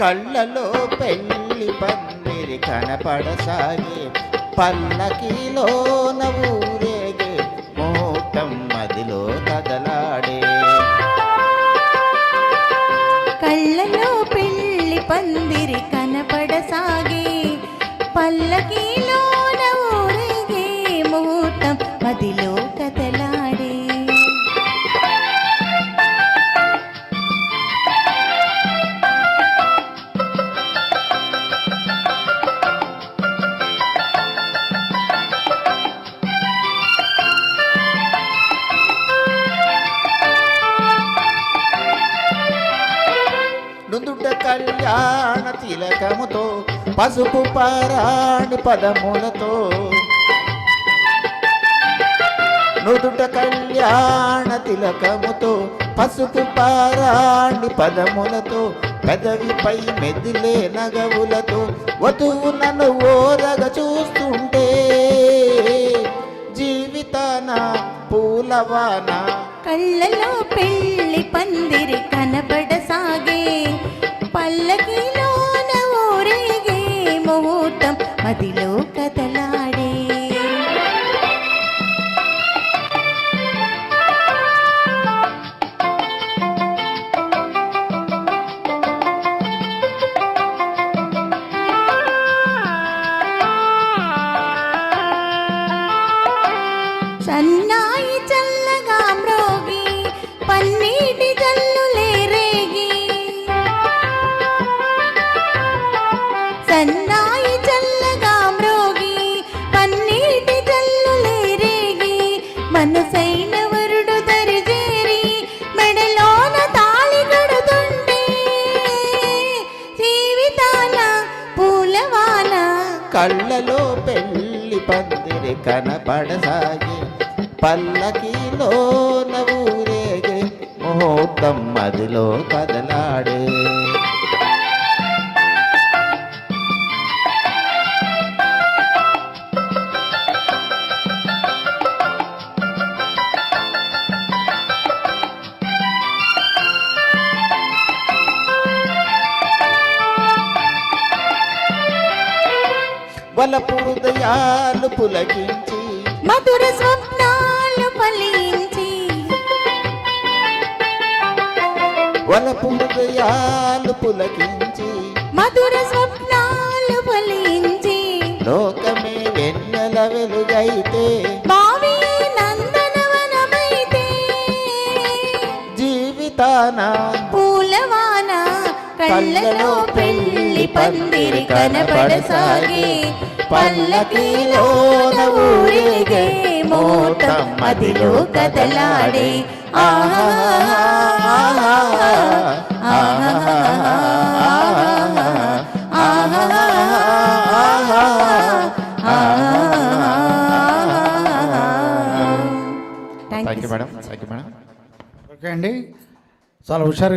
కళ్ళలో పెళ్ళి పందిరి కనపడసాగే పల్లకిలో ఊరేగే మోటం మదిలో కదలాడే కళ్ళలో పెళ్ళి పందిరి కనపడసాగే పల్లకీలోన ఊరేగే ముహూర్తం మదిలో కళ్యాణ తిలకముతో పసుపు పారాణి పదములతో. నుదుట కళ్యాణ తిలకముతో పసుపు పారాణి పదములతో పెదవిపై మెదిలే నగవులతో వధువు నన్ను ఓరగ చూస్తుంటే. జీవితాన పూలవాన కళ్ళలో పెళ్ళి పందిరి కనబడసాగే. పల్లకిలోన ఊరేగే ముహూర్తం మదిలో కదలాడే. సన్నాయి చల్లగా మ్రోగి పన్నీటి చల్ల సన్నాయి చల్లగా మ్రోగి పన్నీటి జల్లులే రేగి మనసైన వరుడు దరిజేరి మెడలోన తాళి కడుతుంటే జీవితాన పూలవాన. కళ్ళలో పెళ్ళి పందిరి కనపడసాగి పల్లకిలో ఊరేగే ముహూర్తం మదిలో కదలాడే. వలపు హృదయాలు పులకించి మధుర స్వప్నాలు ఫలించి వలపు హృదయాలు పులకించి మధుర స్వప్నాలు ఫలించి లోకమే వెన్నెల వెలుగైతే భావి నందనవనమైతే జీవితాన పూలవాన కళ్ళలో పెళ్ళి పందిరి కనపడసాగే పల్లకిలోన ఊరేగే మోతం మదిలో కదలాడే. ఆహా thank you madam thank you madam okay అండి. చాలా హుషారుగా